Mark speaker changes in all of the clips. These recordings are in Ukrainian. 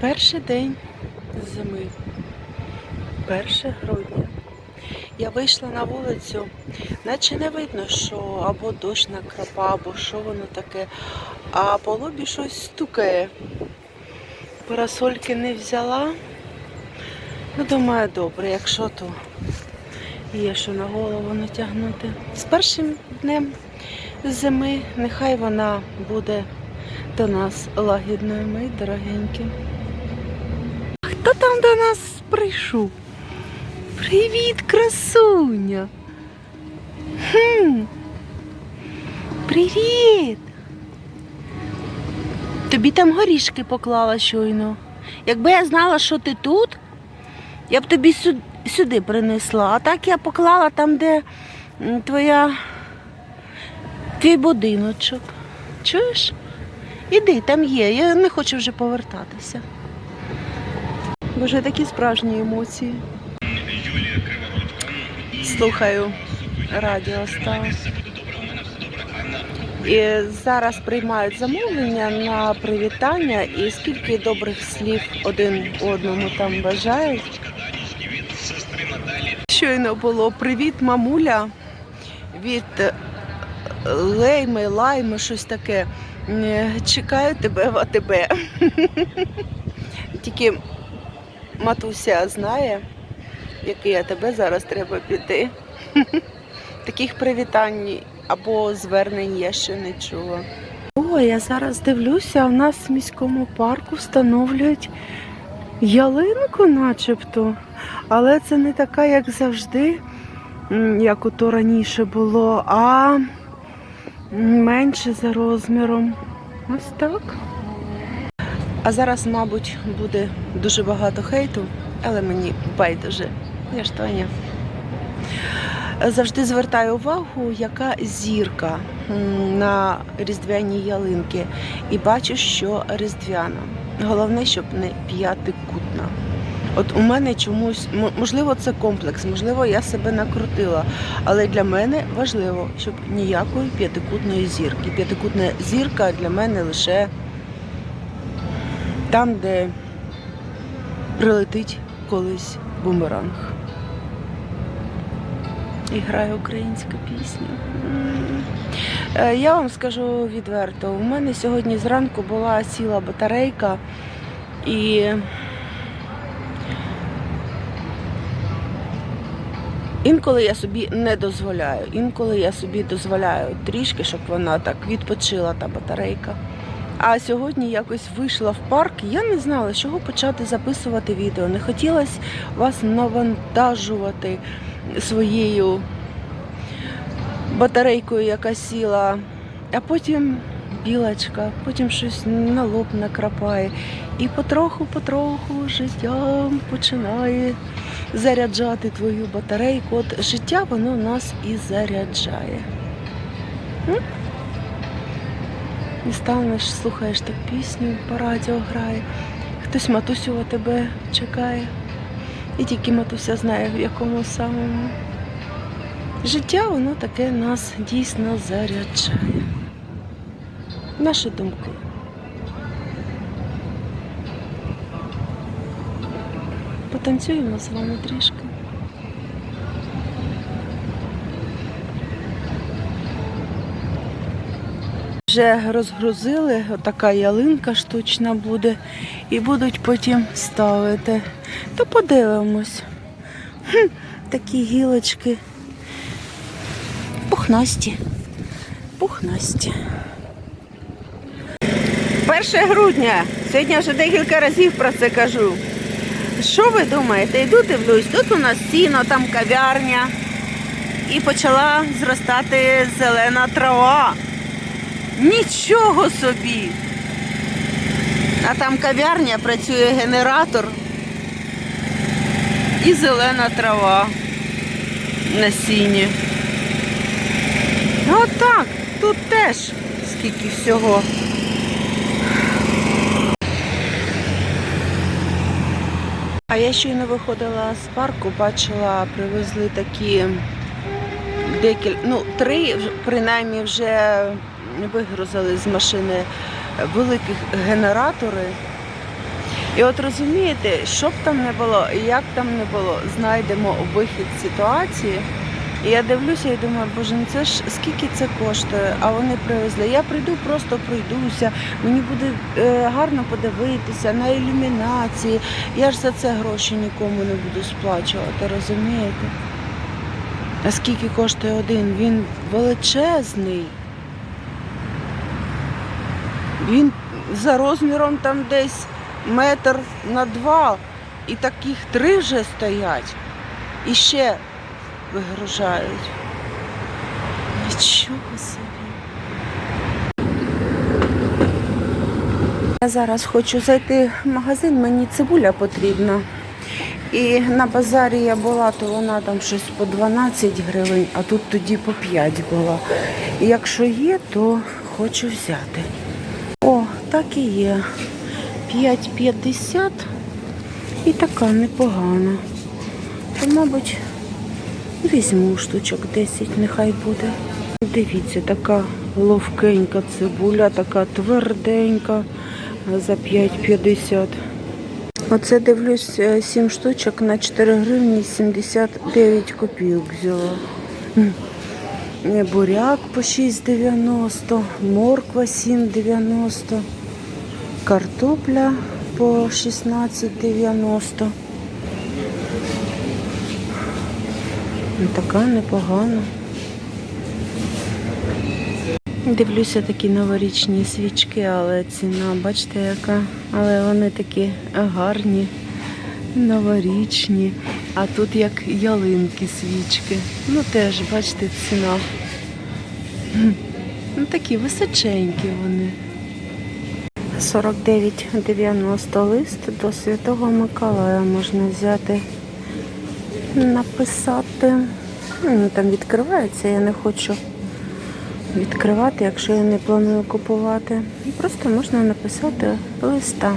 Speaker 1: Перший день зими, 1 грудня. Я вийшла на вулицю, наче не видно, що або дощ накрапа, або що воно таке, а по лобі щось стукає. Парасольки не взяла. Ну, думаю, добре, якщо то є що на голову натягнути. З першим днем зими нехай вона буде до нас лагідною, мої дорогенькі. Хто там до нас прийшов? Привіт, красуня. Хм. Привіт. Тобі там горішки поклала щойно. Якби я знала, що ти тут, я б тобі сю- сюди принесла. А так я поклала там, де твоя твій будиночок. Чуєш? Іди, там є. Я не хочу вже повертатися. Боже, такі справжні емоції. Слухаю радіо стало. І зараз приймають замовлення на привітання і скільки добрих слів один одному там бажають. Щойно було привіт, мамуля від лейми, лайми, щось таке. Чекаю тебе в АТБ. Тільки матуся знає, який АТБ зараз треба піти. Таких привітань або звернень я ще не чула. О, я зараз дивлюся, у нас в міському парку встановлюють ялинку начебто. Але це не така, як завжди, як ото раніше було, а менше за розміром. Ось так. А зараз, мабуть, буде дуже багато хейту, але мені байдуже. Я ж Тоня. Завжди звертаю увагу, яка зірка на різдвяній ялинки. І бачу, що різдвяна. Головне, щоб не п'ятикутна. От у мене чомусь, можливо, це комплекс, можливо, я себе накрутила. Але для мене важливо, щоб ніякої п'ятикутної зірки. П'ятикутна зірка для мене лише там, де прилетить колись бумеранг. І грає українська пісня. Е, Я вам скажу відверто, у мене сьогодні зранку була сіла батарейка і інколи я собі не дозволяю, інколи я собі дозволяю трішки, щоб вона так відпочила та батарейка. А сьогодні якось вийшла в парк, я не знала, з чого почати записувати відео. Не хотілося вас навантажувати своєю батарейкою, яка сіла, а потім білочка, потім щось на лоб накрапає. І потроху-потроху життя починає заряджати твою батарейку. От життя воно нас і заряджає. І станеш, слухаєш так пісню, по радіо грає. Хтось матусю тебе чекає. І тільки матуся знає, в якому самому. Життя воно таке нас дійсно заряджає. Наші думки. Потанцюємо з вами трішки. Вже розгрузили, отака ялинка штучна буде, і будуть потім ставити. То подивимось. Хм, такі гілочки. Пухнасті. Пухнасті. 1 грудня. Сьогодні вже декілька разів про це кажу. Що ви думаєте? Йду дивлюсь, тут у нас сіно, там кав'ярня. І почала зростати зелена трава. Нічого собі. А там кав'ярня працює генератор і зелена трава на сіні. Отак, тут теж скільки всього. А я щойно виходила з парку, бачила, привезли такі декілька, ну, три принаймні вже вигрузили з машини великі генератори. І от розумієте, що б там не було, і як там не було, знайдемо вихід ситуації. І я дивлюся і думаю, боже, ну це ж скільки це коштує, а вони привезли. Я прийду, просто пройдуся, мені буде е, гарно подивитися на ілюмінації. Я ж за це гроші нікому не буду сплачувати, розумієте? А скільки коштує один? Він величезний. Він за розміром там десь метр на два. І таких три вже стоять. І ще вигружають. Нічого собі. Я зараз хочу зайти в магазин, мені цибуля потрібна. І на базарі я була, то вона там щось по 12 гривень, а тут тоді по 5 була. І якщо є, то хочу взяти. О, так і є. 5,50 і така непогана. То, мабуть, візьму штучок 10, нехай буде. Дивіться, така ловкенька цибуля, така тверденька за 5,50. Оце дивлюсь 7 штучок на 4 гривні 79 копійок взяла. Буряк по 6,90, морква 7,90, картопля по 16,90. Ну, Така непогана. Дивлюся такі новорічні свічки, але ціна, бачите, яка. Але вони такі гарні, новорічні. А тут як ялинки свічки. Ну теж, бачите, ціна. Ну такі височенькі вони. 49,90 лист до Святого Миколая можна взяти, написати. Ну, Там відкривається, я не хочу відкривати, якщо я не планую купувати. Просто можна написати листа.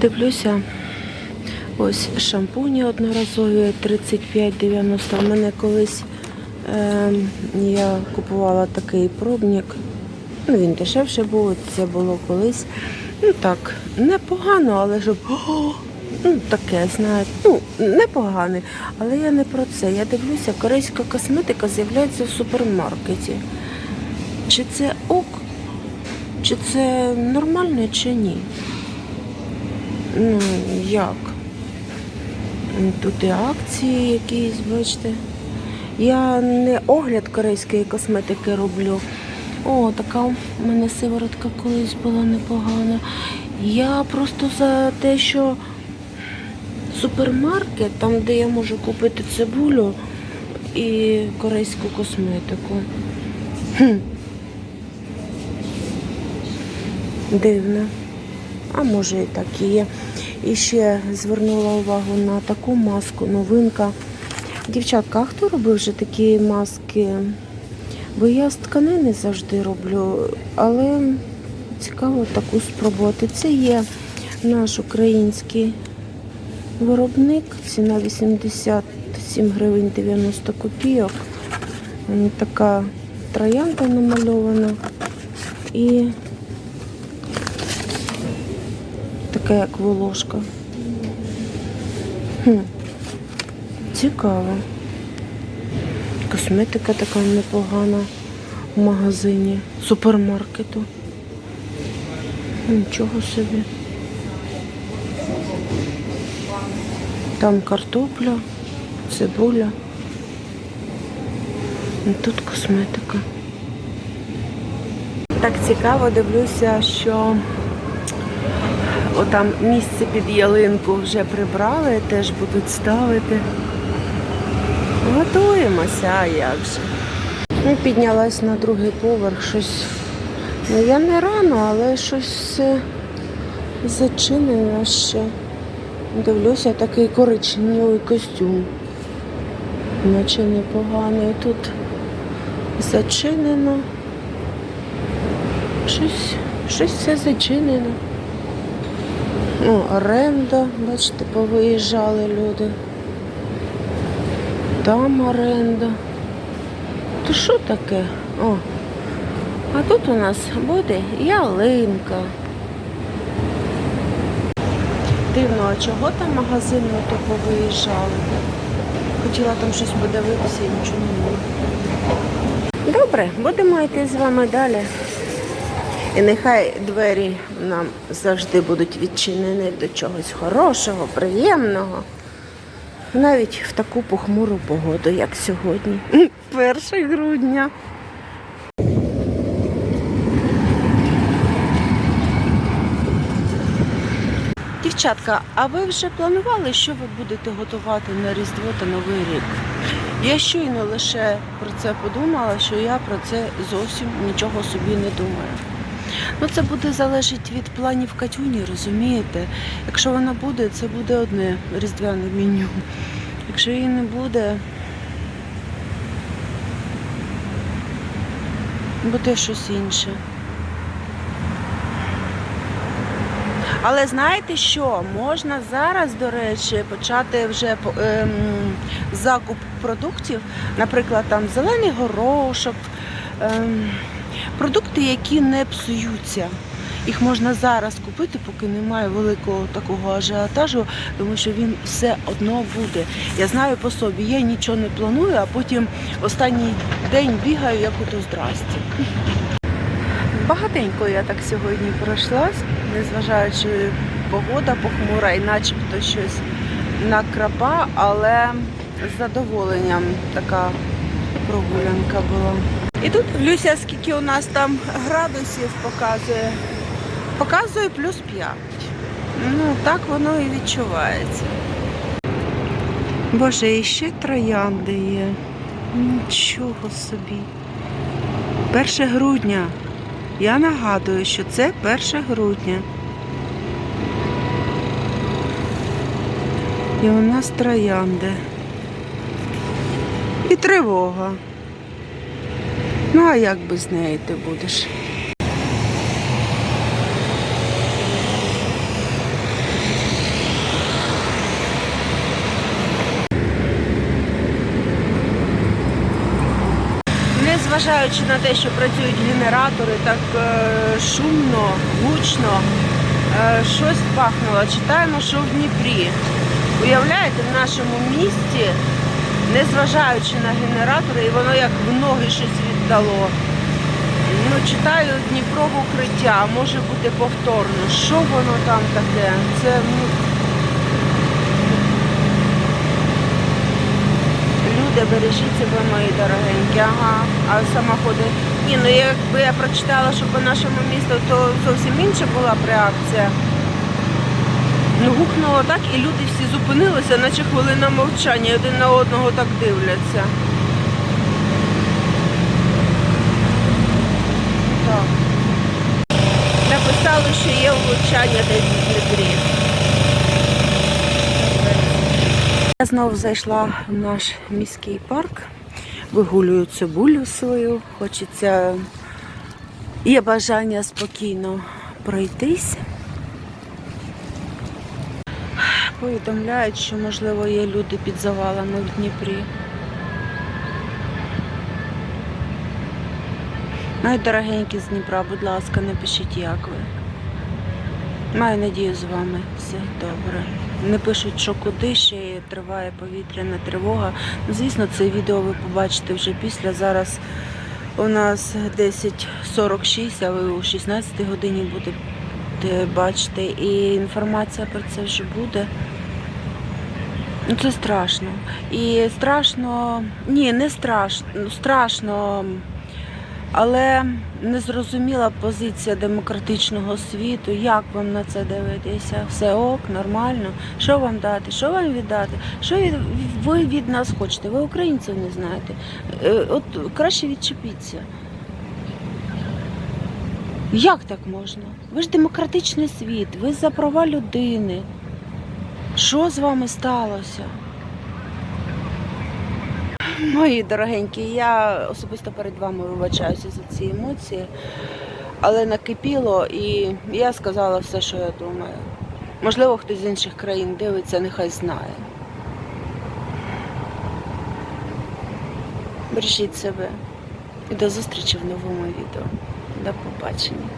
Speaker 1: Дивлюся, ось шампуні одноразові 35,90. У мене колись е, я купувала такий пробник. Ну, він дешевше був, це було колись. Ну так, непогано, але. О, ну, таке, знаєте, ну, непогане. Але я не про це. Я дивлюся, корейська косметика з'являється в супермаркеті. Чи це ок, чи це нормально, чи ні? Ну, як? Тут і акції якісь, бачите. Я не огляд корейської косметики роблю. О, така у мене сиворотка колись була непогана. Я просто за те, що супермаркет, там, де я можу купити цибулю і корейську косметику. Хм. Дивно. А може і так і є. І ще звернула увагу на таку маску, новинка. Дівчатка, а хто робив вже такі маски? Бо я з тканини завжди роблю, але цікаво таку спробувати. Це є наш український виробник, ціна 87 гривень 90 копійок. Така троянда намальована і така як волошка. Хм. Цікаво. Косметика така непогана в магазині, супермаркету. Нічого собі. Там картопля, цибуля. І тут косметика. Так цікаво дивлюся, що отам місце під ялинку вже прибрали, теж будуть ставити. Готуємося, а як же. Ну, піднялась на другий поверх, щось. Ну, я не рано, але щось зачинено ще. Дивлюся, такий коричневий костюм. Наче непоганий. Тут зачинено. Щось, щось все зачинено. О, оренда, бачите, повиїжджали люди. Там оренда. То що таке? О. А тут у нас буде ялинка. Дивно, а чого там магазини то повиїжджали? Хотіла там щось подивитися і нічого не було. Добре, будемо йти з вами далі. І нехай двері нам завжди будуть відчинені до чогось хорошого, приємного. Навіть в таку похмуру погоду, як сьогодні. 1 грудня. Дівчатка, а ви вже планували, що ви будете готувати на Різдво та Новий рік? Я щойно лише про це подумала, що я про це зовсім нічого собі не думаю. Ну, це буде залежати від планів Катюні, розумієте? Якщо вона буде, це буде одне різдвяне меню. Якщо її не буде, буде щось інше. Але знаєте що? Можна зараз, до речі, почати вже ем, закуп продуктів, наприклад, там зелений горошок, ем, продукти, які не псуються. Їх можна зараз купити, поки немає великого такого ажіотажу, тому що він все одно буде. Я знаю по собі, я нічого не планую, а потім останній день бігаю, як ото здрасті. Багатенько я так сьогодні пройшлась, незважаючи погода похмура і начебто щось накрапа, але з задоволенням така прогулянка була. І тут дивлюся, скільки у нас там градусів показує. Показує плюс 5. Ну, так воно і відчувається. Боже, і ще троянди є. Нічого собі. 1 грудня. Я нагадую, що це 1 грудня. І у нас троянди. І тривога. Ну, а як без неї ти будеш? Незважаючи на те, що працюють генератори, так е, шумно, гучно, е, щось пахнуло. Читаємо, що в Дніпрі. Уявляєте, в нашому місті, незважаючи на генератори, і воно як в ноги щось віддало. Ну, читаю Дніпро в укриття, може бути повторно. Що воно там таке? Це ну, Люди, бережіть себе, мої дорогенькі. Ага, а самоходи. Ні, ну якби я прочитала, що по нашому місту, то зовсім інша була б реакція. Ну, гукнуло так, і люди всі зупинилися, наче хвилина мовчання, один на одного так дивляться. Так. Написали, що є влучання десь в Дніпрі. Я знову зайшла в наш міський парк, вигулюю цибулю свою, хочеться, є бажання спокійно пройтись. Повідомляють, що, можливо, є люди під завалами в Дніпрі. Мої дорогенькі з Дніпра, будь ласка, напишіть, як ви. Маю надію, з вами все добре. Не пишуть, що куди ще триває повітряна тривога. Ну, звісно, це відео ви побачите вже після. Зараз у нас 10.46, а ви о 16 годині будете бачити. І інформація про це вже буде. Ну, це страшно. І страшно, ні, не страшно, страшно, але незрозуміла позиція демократичного світу. Як вам на це дивитися? Все ок, нормально. Що вам дати? Що вам віддати? Що від- ви від нас хочете? Ви українців не знаєте. Е, От краще відчепіться. Як так можна? Ви ж демократичний світ, ви за права людини. Що з вами сталося? Мої дорогенькі, я особисто перед вами вибачаюся за ці емоції, але накипіло і я сказала все, що я думаю. Можливо, хтось з інших країн дивиться, нехай знає. Бережіть себе і до зустрічі в новому відео. До побачення.